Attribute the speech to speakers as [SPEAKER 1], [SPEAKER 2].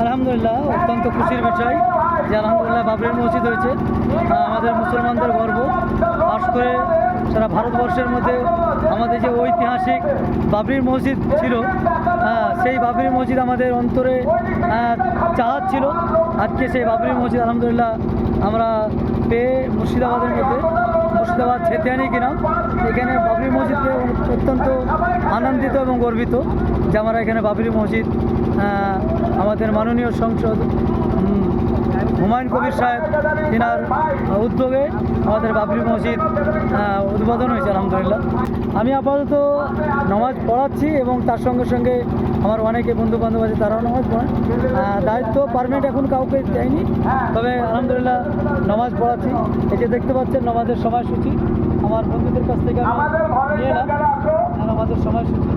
[SPEAKER 1] আলহামদুলিল্লাহ অত্যন্ত খুশির বিষয় যে আলহামদুলিল্লাহ বাবরি মসজিদ হয়েছে। আমাদের মুসলমানদের গর্ব। খাস করে সারা ভারতবর্ষের মধ্যে আমাদের যে ঐতিহাসিক বাবরি মসজিদ ছিল হ্যাঁ, সেই বাবরি মসজিদ আমাদের অন্তরে আহ, চাহাত ছিল। আজকে সেই বাবরি মসজিদ আলহামদুলিল্লাহ আমরা পেয়ে মুর্শিদাবাদের মধ্যে। মুর্শিদাবাদ ছেতিয়ানি গ্রাম এখানে বাবরি মসজিদ অত্যন্ত আনন্দিত এবং গর্বিত যে আমরা এখানে বাবরি মসজিদ আমাদের মাননীয় সংসদ হুমায়ুন কবির সাহেব তিনার উদ্যোগে আমাদের বাবরি মসজিদ উদ্বোধন হয়েছে আলহামদুলিল্লাহ। আমি আপাতত নামাজ পড়াচ্ছি এবং তার সঙ্গে সঙ্গে আমার অনেকে বন্ধু বান্ধব আছে তারাও নামাজ আহ, দায়িত্ব পারমিট এখন কাউকে দেয়নি তবে আলহামদুলিল্লাহ নামাজ পড়াচ্ছি। এই যে দেখতে পাচ্ছেন নামাজের সময়সূচি। আমার বন্ধুদের কাছ থেকে আমি নিয়ে এলাম নামাজের সময়সূচি।